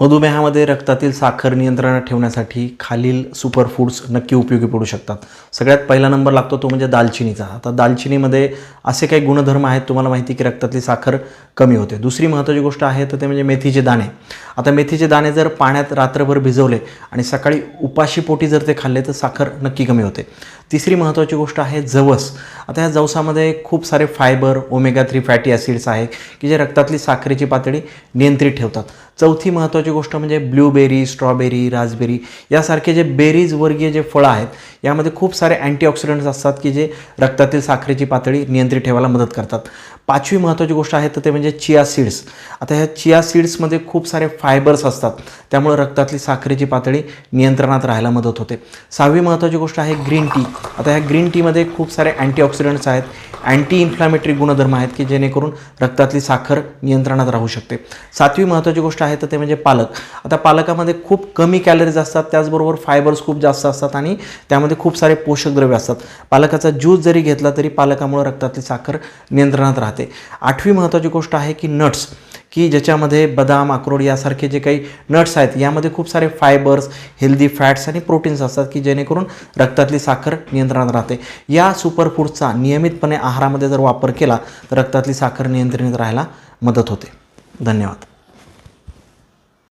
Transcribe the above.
मधुमेहामध्ये रक्तातील साखर नियंत्रणात ठेवण्यासाठी खालील सुपरफूड्स नक्की उपयोगी पडू शकतात. सगळ्यात पहिला नंबर लागतो तो म्हणजे दालचिनीचा. आता दालचिनीमध्ये असे काही गुणधर्म आहेत तुम्हाला माहिती की रक्तातली साखर कमी होते. दुसरी महत्त्वाची गोष्ट आहे तर ते म्हणजे मेथीचे दाणे. आता मेथीचे दाणे जर पाण्यात रात्रभर भिजवले आणि सकाळी उपाशी पोटी जर ते खाल्ले तर साखर नक्की कमी होते. तिसरी महत्त्वाची गोष्ट आहे जवस. आता ह्या जवसामध्ये खूप सारे fibre omega three fatty acids आहे की जे रक्तातली साखरेची पातळी नियंत्रित ठेवतात. चौथी महत्त्वाची गोष्ट म्हणजे ब्लूबेरी स्ट्रॉबेरी राजबेरी यासारखे जे बेरीज वर्गीय जे फळं आहेत यामध्ये खूप सारे अँटीऑक्सिडंट्स असतात की जे रक्तातील साखरेची पातळी नियंत्रित ठेवायला मदत करतात. पाचवी महत्त्वाची गोष्ट आहे तर ते म्हणजे चिया सीड्स आता ह्या चिया सीड्समध्ये खूप सारे फाय फायबर्स असतात. त्यामुळे रक्तातली साखरेची पातळी नियंत्रणात राहायला मदत होते. सहावी महत्त्वाची गोष्ट आहे ग्रीन टी. आता ह्या ग्रीन टीमध्ये खूप सारे अँटीऑक्सिडंट्स आहेत. अँटी इन्फ्लॅमेटरी गुणधर्म आहेत की जेणेकरून रक्तातली साखर नियंत्रणात राहू शकते. सातवी महत्त्वाची गोष्ट आहे तर ते म्हणजे पालक. आता पालकामध्ये खूप कमी कॅलरीज असतात. त्याचबरोबर फायबर्स खूप जास्त असतात आणि त्यामध्ये खूप सारे पोषक द्रव्य असतात. पालकाचा ज्यूस जरी घेतला तरी पालकामुळे रक्तातली साखर नियंत्रणात राहते. आठवी महत्त्वाची गोष्ट आहे की नट्स. की ज्याच्यामध्ये बदाम अक्रोड यासारखे जे काही नट्स आहेत यामध्ये खूप सारे फायबर्स हेल्दी फॅट्स आणि प्रोटीन्स असतात की जेणेकरून रक्तातली साखर नियंत्रणात राहते. या सुपरफूडचा नियमितपणे आहारामध्ये जर वापर केला तर रक्तातली साखर नियंत्रित राहायला मदत होते. धन्यवाद.